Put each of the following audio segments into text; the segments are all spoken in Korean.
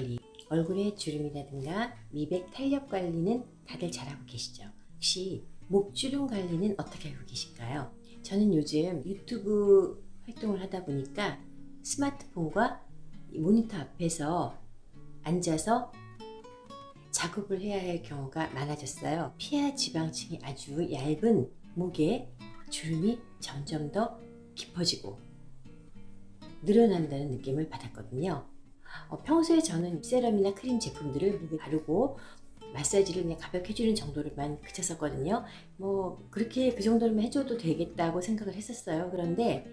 관리, 얼굴의 주름이라든가 미백 탄력 관리는 다들 잘하고 계시죠? 혹시 목주름 관리는 어떻게 하고 계실까요? 저는 요즘 유튜브 활동을 하다 보니까 스마트폰과 이 모니터 앞에서 앉아서 작업을 해야 할 경우가 많아졌어요. 피하 지방층이 아주 얇은 목에 주름이 점점 더 깊어지고 늘어난다는 느낌을 받았거든요. 어, 평소에 저는 세럼이나 크림 제품들을 바르고 마사지를 그냥 가볍게 해주는 정도로만 그쳤었거든요. 뭐 그렇게 그 정도로만 해줘도 되겠다고 생각을 했었어요. 그런데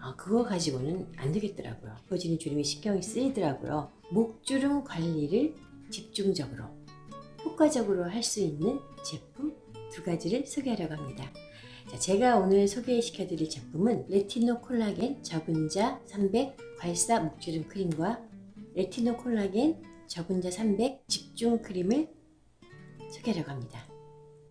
어, 그거 가지고는 안 되겠더라고요. 깊어지는 주름이 신경이 쓰이더라고요. 목주름 관리를 집중적으로 효과적으로 할 수 있는 제품 두 가지를 소개하려고 합니다. 자, 제가 오늘 소개시켜드릴 제품은 레티노 콜라겐 저분자 300 괄사 목주름 크림과 레티노 콜라겐 저분자 300 집중 크림을 소개하려고 합니다.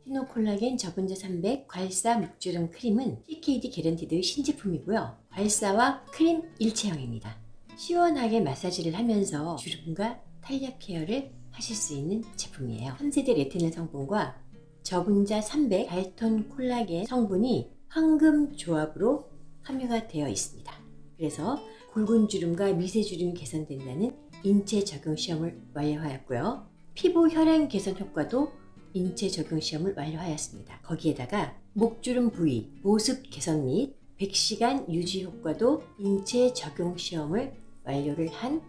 레티노 콜라겐 저분자 300 괄사 목주름 크림은 CKD 개런티드의 신제품이고요. 괄사와 크림 일체형입니다. 시원하게 마사지를 하면서 주름과 탄력 케어를 하실 수 있는 제품이에요. 3세대 레티놀 성분과 저분자 300 달톤 콜라겐 성분이 황금 조합으로 함유가 되어 있습니다. 그래서 굵은 주름과 미세 주름이 개선된다는 인체 적용 시험을 완료하였고요. 피부 혈행 개선 효과도 인체 적용 시험을 완료하였습니다. 거기에다가 목주름 부위 보습 개선 및 100시간 유지 효과도 인체 적용 시험을 완료를 한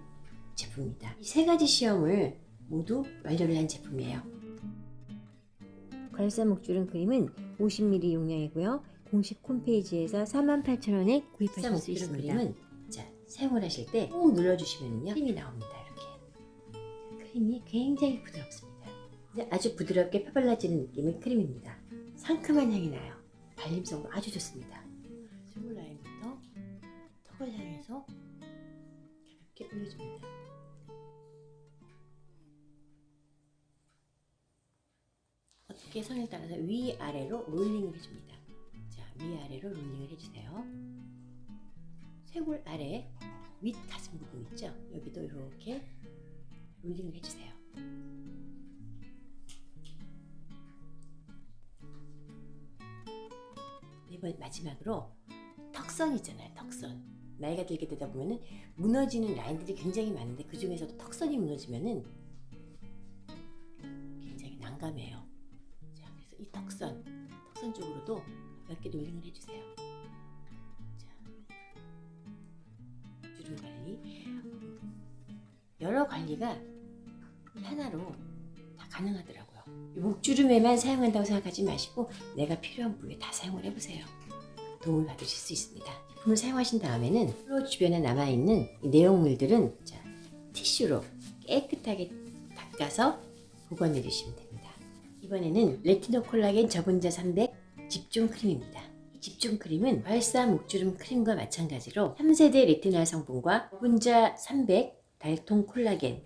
제품입니다. 이 세 가지 시험을 모두 완료를 한 제품이에요. 괄사 목주름 크림은 50ml 용량이고요. 공식 홈페이지에서 48,000원에 구입하실 수 있습니다. 크림은 자, 사용을 하실 때 꾹 눌러주시면요. 크림이 나옵니다. 이렇게. 크림이 굉장히 부드럽습니다. 이제 아주 부드럽게 펴발라지는 느낌의 크림입니다. 상큼한 향이 나요. 발림성도 아주 좋습니다. 스몰 라인부터 턱을 향해서 가볍게 올려줍니다. 어떻게 선에 따라서 위아래로 롤링을 해줍니다. 자, 위아래로 롤링을 해주세요. 쇄골 아래 윗 가슴 부분 있죠? 여기도 이렇게 롤링을 해주세요. 네번 마지막으로 턱선 있잖아요. 턱선. 나이가 들게 되다 보면은 무너지는 라인들이 굉장히 많은데 그 중에서도 턱선이 무너지면은 굉장히 난감해요. 자, 그래서 이 턱선, 턱선 쪽으로도 몇개 롤링을 해주세요. 여러 관리가 하나로 다 가능하더라고요. 이 목주름에만 사용한다고 생각하지 마시고 내가 필요한 부위에 다 사용을 해보세요. 도움을 받으실 수 있습니다. 제품을 사용하신 다음에는 프로 주변에 남아있는 이 내용물들은 자, 티슈로 깨끗하게 닦아서 보관해 주시면 됩니다. 이번에는 레티노 콜라겐 저분자 300 집중 크림입니다. 이 집중 크림은 발사 목주름 크림과 마찬가지로 3세대 레티놀 성분과 저분자 300 달통 콜라겐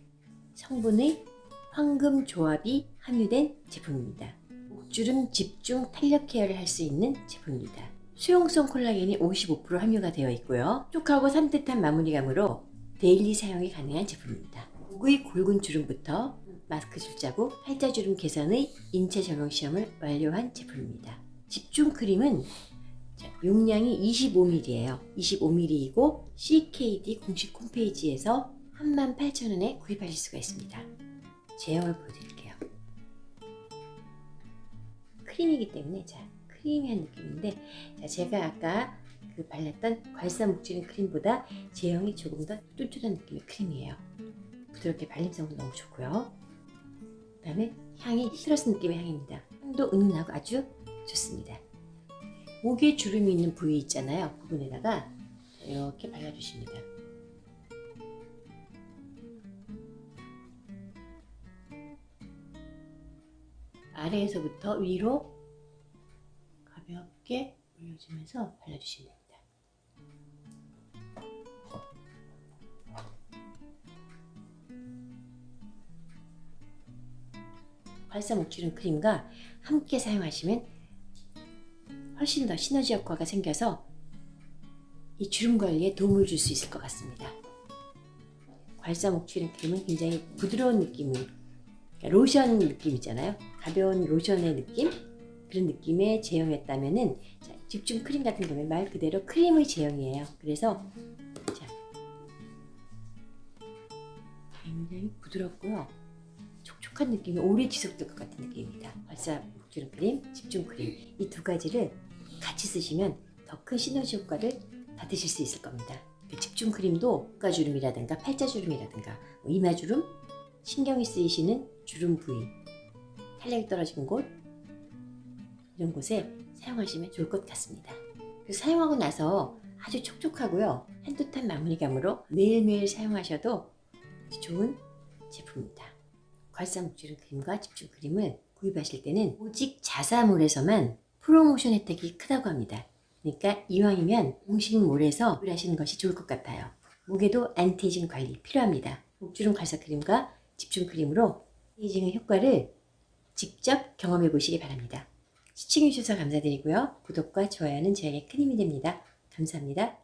성분의 황금 조합이 함유된 제품입니다. 목주름 집중 탄력 케어를 할 수 있는 제품입니다. 수용성 콜라겐이 55% 함유가 되어 있고요. 촉하고 산뜻한 마무리감으로 데일리 사용이 가능한 제품입니다. 목의 굵은 주름부터 마스크 줄자국, 팔자주름 개선의 인체 적용 시험을 완료한 제품입니다. 집중 크림은 자, 용량이 25ml예요. 25ml이고 CKD 공식 홈페이지에서 38,000원에 구입하실 수가 있습니다. 제형을 보여드릴게요. 크림이기 때문에 자 크리미한 느낌인데 자 제가 아까 그 발랐던 괄사 목주름 크림보다 제형이 조금 더 쫀쫀한 느낌의 크림이에요. 부드럽게 발림성도 너무 좋고요. 그 다음에 향이 시트러스 느낌의 향입니다. 향도 은은하고 아주 좋습니다. 목에 주름이 있는 부위 있잖아요. 부분에다가 이렇게 발라주십니다. 아래에서부터 위로 가볍게 올려주면서 발라주시면 됩니다. 발사 목주름 크림과 함께 사용하시면 훨씬 더 시너지 효과가 생겨서 이 주름 관리에 도움을 줄 수 있을 것 같습니다. 괄사 목출인 크림은 굉장히 부드러운 느낌이 로션 느낌 있잖아요. 가벼운 로션의 느낌 그런 느낌의 제형이었다면은 자, 집중 크림 같은 경우에 말 그대로 크림의 제형이에요. 그래서 자 굉장히 부드럽고요. 촉촉한 느낌이 오래 지속될 것 같은 느낌입니다. 발사 목주름 크림, 집중 크림 이 두 가지를 같이 쓰시면 더 큰 시너지 효과를 받으실 수 있을 겁니다. 그 집중 크림도 가주름이라든가 팔자주름이라든가 뭐 이마주름, 신경이 쓰이시는 주름 부위, 탄력이 떨어진 곳 이런 곳에 사용하시면 좋을 것 같습니다. 그 사용하고 나서 아주 촉촉하고요 향긋한 마무리감으로 매일매일 사용하셔도 좋은 제품입니다. 괄사 목주름 크림과 집중 크림을 구입하실 때는 오직 자사몰에서만 프로모션 혜택이 크다고 합니다. 그러니까 이왕이면 공식몰에서 구입하시는 것이 좋을 것 같아요. 목에도 안티에이징 관리 필요합니다. 목주름 괄사 크림과 집중 크림으로 안티에이징의 효과를 직접 경험해 보시기 바랍니다. 시청해 주셔서 감사드리고요. 구독과 좋아요는 저에게 큰 힘이 됩니다. 감사합니다.